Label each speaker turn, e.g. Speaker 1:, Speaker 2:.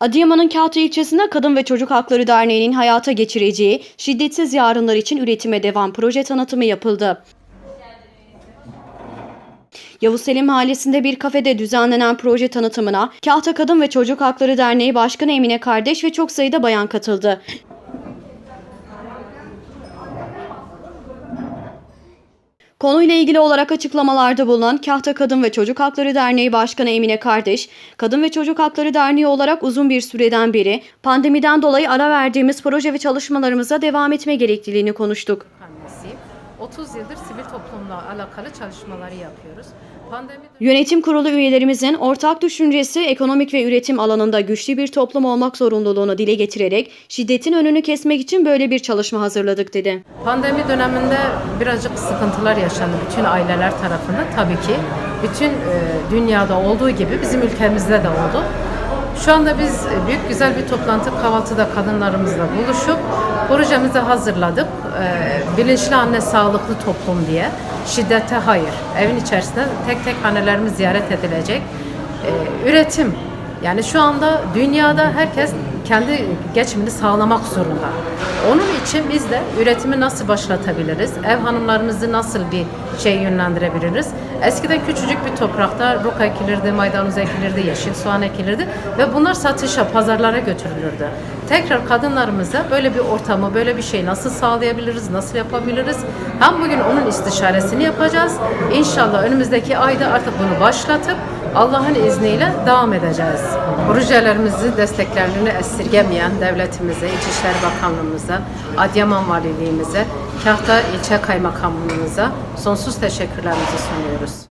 Speaker 1: Adıyaman'ın Kahta ilçesinde Kadın ve Çocuk Hakları Derneği'nin hayata geçireceği Şiddetsiz Yarınlar için Üretime Devam proje tanıtımı yapıldı. Yavuz Selim Mahallesi'nde bir kafede düzenlenen proje tanıtımına Kahta Kadın ve Çocuk Hakları Derneği Başkanı Emine Kardeş ve çok sayıda bayan katıldı. Konuyla ilgili olarak açıklamalarda bulunan Kahta Kadın ve Çocuk Hakları Derneği Başkanı Emine Kardeş, Kadın ve Çocuk Hakları Derneği olarak uzun bir süreden beri pandemiden dolayı ara verdiğimiz proje ve çalışmalarımıza devam etme gerekliliğini konuştuk.
Speaker 2: annesiyim. 30 yıldır sivil toplumla alakalı çalışmaları yapıyoruz. Pandemi
Speaker 1: Yönetim kurulu üyelerimizin ortak düşüncesi ekonomik ve üretim alanında güçlü bir toplum olmak zorunluluğunu dile getirerek şiddetin önünü kesmek için böyle bir çalışma hazırladık dedi.
Speaker 2: pandemi döneminde birazcık sıkıntılar yaşandı bütün aileler tarafından tabii ki. Bütün e, dünyada olduğu gibi bizim ülkemizde de oldu. Şu anda biz büyük güzel bir toplantı kahvaltıda kadınlarımızla buluşup projemizi hazırladık. E, bilinçli anne sağlıklı toplum diye. Şiddete hayır. Evin içerisinde tek tek hanelerimiz ziyaret edilecek. E, üretim. Yani şu anda dünyada herkes kendi geçimini sağlamak zorunda. Onun için biz de üretimi nasıl başlatabiliriz? Ev hanımlarımızı nasıl bir şey yönlendirebiliriz? Eskiden küçücük bir toprakta roka ekilirdi, maydanoz ekilirdi, yeşil soğan ekilirdi ve bunlar satışa, pazarlara götürülürdü. Tekrar kadınlarımıza böyle bir ortamı, böyle bir şey nasıl sağlayabiliriz, nasıl yapabiliriz? Hem bugün onun istişaresini yapacağız. İnşallah önümüzdeki ayda artık bunu başlatıp Allah'ın izniyle devam edeceğiz. Projelerimizi desteklerini esirgemeyen devletimize, İçişleri Bakanlığımıza, Adıyaman Valiliğimize, Kahta İlçe Kaymakamlığımıza sonsuz teşekkürlerimizi sunuyoruz.